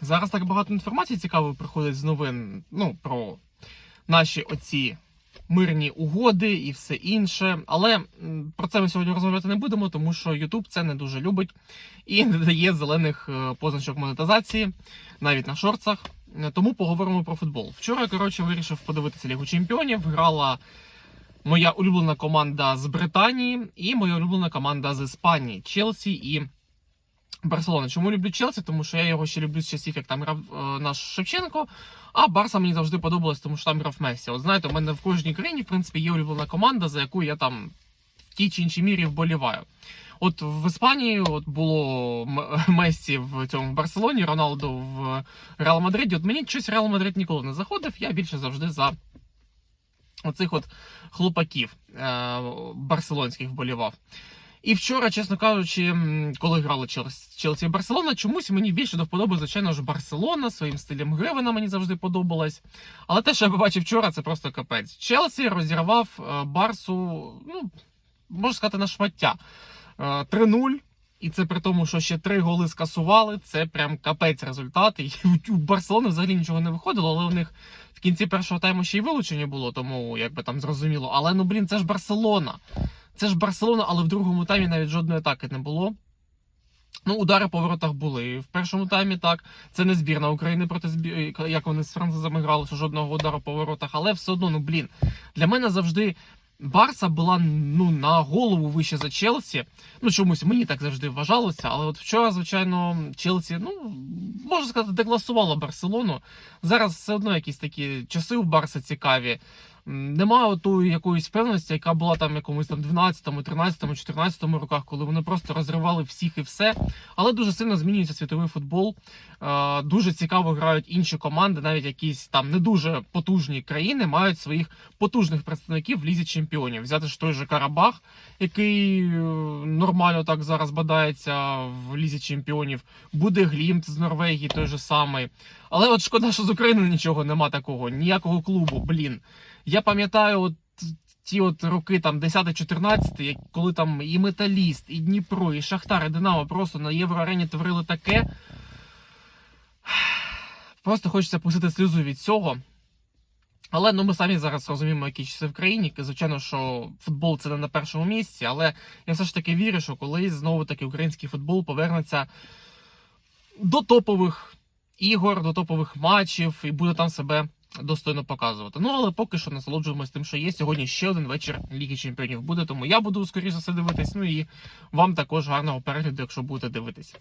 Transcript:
Зараз так багато інформації цікавої приходить з новин. Ну, про наші оці мирні угоди і все інше. Але про це ми сьогодні розмовляти не будемо, тому що YouTube це не дуже любить і не дає зелених е, позначок монетизації навіть на шорцах. Е, Тому поговоримо про футбол. Вчора, коротше, вирішив подивитися Лігу Чемпіонів. Грала моя улюблена команда з Британії і моя улюблена команда з Іспанії Челсі і Барселона. Чому люблю Челсі? Тому що я його ще люблю з часів, як там грав е, наш Шевченко. А Барса мені завжди подобалась, тому що там грав Месі. От знаєте, у мене в кожній країні, в принципі, є улюблена команда, за яку я там в тій чи іншій мірі вболіваю. От в Іспанії от було Месі в цьому в Барселоні, Роналду в Реал Мадриді. От мені щось Реал Мадрид ніколи не заходив. Я більше завжди за оцих от хлопаків е- барселонських вболівав. І вчора, чесно кажучи, коли грали Челсі, і Барселона, чомусь мені більше до вподоби, звичайно ж, Барселона своїм стилем гри вона мені завжди подобалась. Але те, що я побачив вчора, це просто капець. Челсі розірвав е, Барсу, ну, можна сказати, на шмаття. Е, 3-0. І це при тому, що ще три голи скасували. Це прям капець результат. І у Барселони взагалі нічого не виходило, але у них в кінці першого тайму ще й вилучення було, тому якби там зрозуміло. Але ну блін, це ж Барселона. Це ж Барселона, але в другому таймі навіть жодної атаки не було. Ну, удари по воротах були. В першому таймі так. Це не збірна України проти збір... як вони з французами грали, що жодного удару по воротах, але все одно, ну блін. Для мене завжди Барса була ну на голову вище за Челсі. Ну чомусь мені так завжди вважалося. Але от вчора, звичайно, Челсі, ну можна сказати, декласувала Барселону. Зараз все одно якісь такі часи у Барса цікаві. Немає тої якоїсь впевненості, яка була там якомусь там 12, 13, 14 роках, коли вони просто розривали всіх і все. Але дуже сильно змінюється світовий футбол. Дуже цікаво грають інші команди, навіть якісь там не дуже потужні країни мають своїх потужних представників в лізі чемпіонів. Взяти ж той же Карабах, який е, нормально так зараз бадається в лізі чемпіонів. Буде Глімт з Норвегії, той же самий. Але от шкода, що з України нічого нема такого, ніякого клубу. Блін. Я пам'ятаю, от ті от роки, там 10-14, коли там і Металіст, і Дніпро, і Шахтар, і Динамо просто на євроарені творили таке. Просто хочеться пустити сльозу від цього. Але ну ми самі зараз розуміємо, які часи в країні. Звичайно, що футбол це не на першому місці, але я все ж таки вірю, що колись знову таки український футбол повернеться до топових ігор, до топових матчів і буде там себе достойно показувати. Ну але поки що насолоджуємось тим, що є. Сьогодні ще один вечір Ліги Чемпіонів буде, тому я буду скоріше все дивитись. Ну і вам також гарного перегляду, якщо будете дивитись.